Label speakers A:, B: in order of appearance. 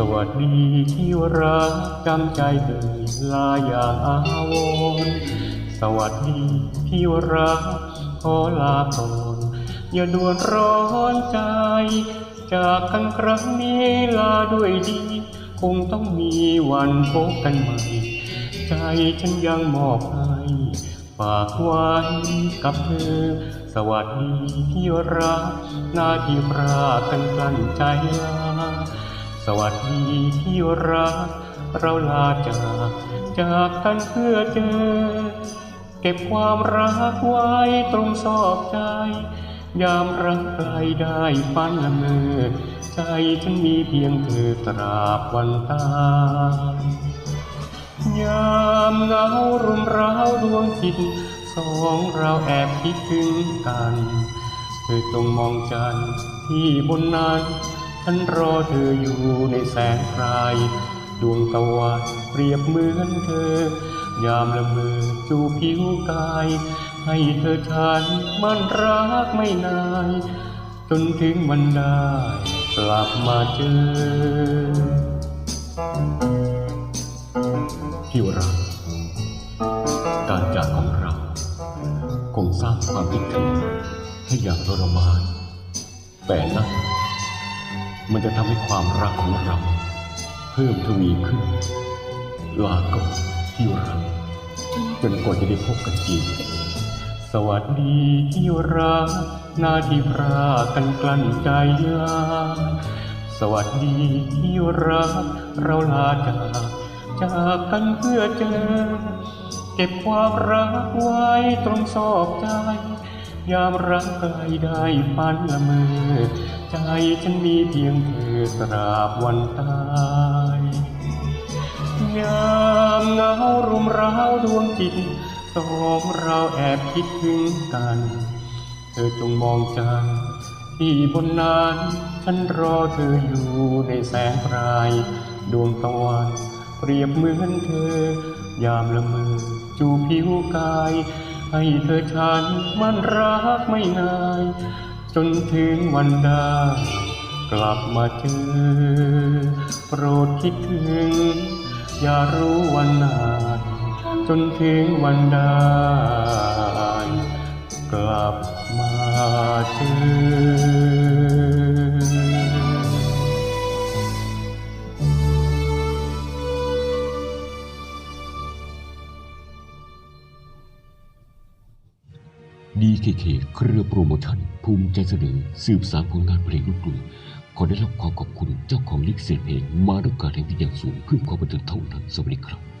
A: สวัสดีที่รักจำใจเอ่ยลาอย่างอาวรสวัสดีที่รักขอลาก่อนอย่าด่วนร้อนใจ จากกันครั้งนี้ลาด้วยดี คงต้องมีวันพบกันใหม่ ใจฉันยังมอบให้ฝากไว้กับเธอ สวัสดีที่รักหน้าที่พรากันกลั้นใจลา สวัสดีที่รัก เราลาจากจากกันเพื่อเจอ เก็บความรักไว้ตรงซอกใจ ยามรักใครได้ฝันละเมอใจฉันมีเพียงเธอตราบวันตายยามเหงารุมร้าวดวงจิตสองเราแอบคิดถึงกันเธอจงมองจันทร์ที่บนนั้น ฉันรอเธออยู่ในแสงไพรดวงตะวันเปรียบเหมือนเธอ ยามละเมอจูผิวกาย ให้เธอฉันมันรักไม่นานจนถึงวันได้กลับมาเจอที่รักการจากของเรา คงสร้างความคิดถึงให้อย่างทรมานแต่นั่น มันจะทำให้ความรักของเรา เพิ่มทวีขึ้น ลาก่อนที่รักจนกว่าจะได้พบกันอีกสวัสดีที่รักหน้าที่พรากันกลั้นใจลาสวัสดีที่รักเราลาจากจากกันเพื่อเจอ เก็บความรักไว้ตรงซอกใจ ยามรักใครได้ฝันละเมอใจฉันมีเพียงเธอตราบวันตายยามเหงารุมร้าวดวงจิตสองเราแอบคิดถึงกัน เธอจงมองจันที่บนนั้นฉันรอเธออยู่ในแสงปลาย ดวงตะวันเปรียบเหมือนเธอ ยามละเมอจูบผิวกาย ให้เธอฉันมันรักไม่นาย จนถึงวันใดกลับมาเจอ โปรดคิดถึง อย่ารู้วันนานจนถึงวันใดกลับมาเจอ
B: DKK เครือโปรโมชั่นภูมิใจเสนอสืบสารผลงานเพลงลูกกรุงขอได้รับความขอบคุณเจ้าของลิขสิทธิ์เพลงมาด้วยการแห่งวิญญาณสูงเพื่อความบันเทิงเท่านั้นสวัสดีครับ